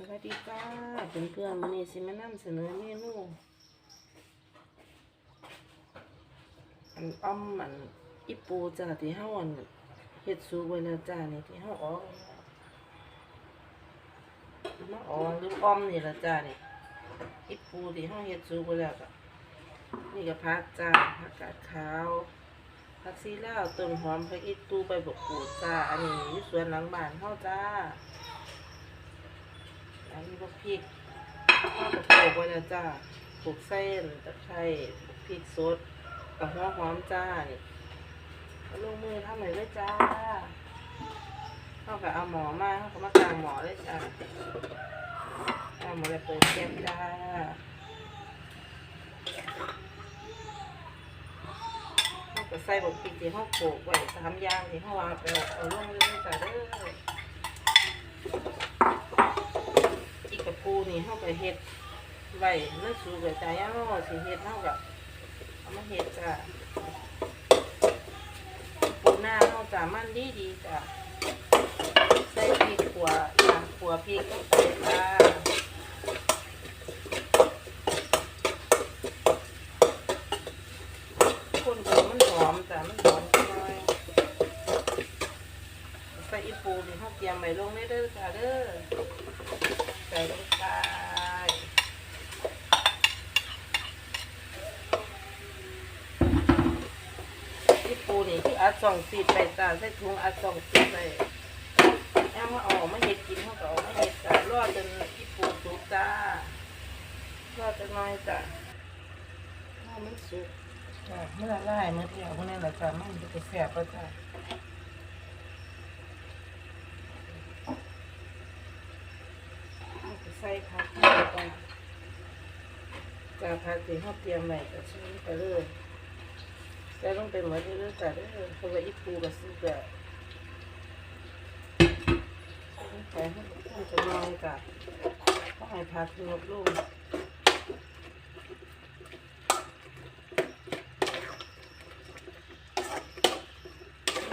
สวัสดีจ้าเพื่อนเพื่อนๆวันนี้สิมานำเสนอเมนูอันอ้อมมันอีปูจ้าที่เฮาอันเฮ็ดซุปไว้แล้วจ้านี่ที่เฮาออกมาออกหรืออ้อมนี่ละจ้านี่อีปูที่เฮาเฮ็ดซุปไว้แล้วก็นี่ก็ผักจ้าผักกาดขาวผักซีลาวต้นหอมผักอีตูใบบกกูดจ้าอันนี้สวนหลังบ้านเฮาจ้า อันนี้พวกพริกข้าวกระโปกไว้แล้วจ้าปลูกเส้นตะไคร้พริกสดกับหัวหอมจ้านี่เอาลงมือทำหน่อยเลยจ้าเข้ากับเอาหมอมาเข้ากับมากลางหมอเลยจ้าเอาหมอเลยเปิดแก๊สจ้าเข้ากับใส่บกพริกที่ห้องโขกไว้สามอย่างที่ห้องวางไปเอาเอาลงเลยจ้าเด้อ อีกกับ ปูนี่เฮาก็เฮ็ดไว้เมื่อสูบไปแต่ยังเฮาสิเฮ็ดเฮาก็เอามาเฮ็ดจ้ะปูหน้าเฮาจ้ะมันดีดีจ้ะใส่พริกขัวจ้ะขัวพริกลงไปจ้าคนขัวมันหอมจ้ะมันหอมจังหน่อยใส่อีปูนี่เฮาเตรียมไว้ลงได้เด้อจ้ะเด้อใส่ลงไปที่ปู นี่คืออัดสองสีดไปจ้าใส่ถุงอัดสองสีดไปแอมมาเอาออกมาเห็ดกินเขาก็เอามาเห็ดจ้ารอจนที่ปูสุกจ้ารอจนน้อยจ้าถ้ามันสุกจ้าเมื่อละลายเมื่อเดียวพวกนี้แหละจ้ามันจะไปแสบก็จ้าใส่ผักลงไปจากผักที่เขาเตรียมไว้ก็ชิ้นไปเลย ใส่ลงไปหมดเลยจ้ะเด้อเพราะว่าอีปูกับซุปแบบใส่ให้มันจะน้อยจ้ะก็ให้ผักลดลง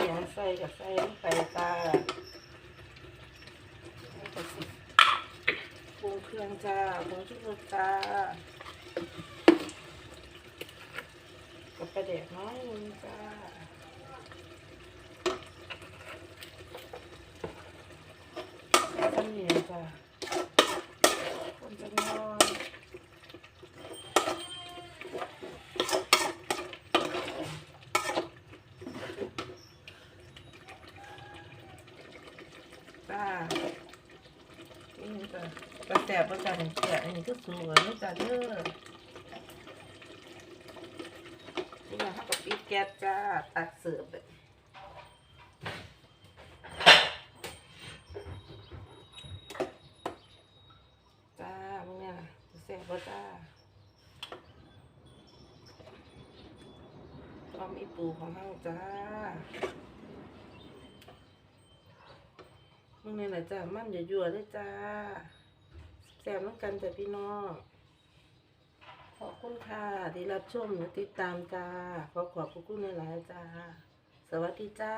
อย่างใส่กับใส่ลงไปจ้าปรุงเครื่องจ้าปรุงชุดรสจ้า กับน้อยหนึงจ้าอันนี้จ้าคนจะนอยจ้านี่จ้ะกระแสบประการเสียอันนี้ก็สูงเลยจ้ะเด้อ นี่นะกับปีแก๊สจ้าตักเสิร์ฟเลยจ้ามึงเนี่ยนะกระแสบประจ้าก็มีปูของเฮาจ้ามึงนี่แหละจ้ามันอย่ายั่วเลยจ้าแซ่บน้ำกันจ้ะพี่น้อง อบคุณค่ะ ที่รับชมหรือติดตามจ้าขอขอบคุณหลายๆจ้า สวัสดีจ้า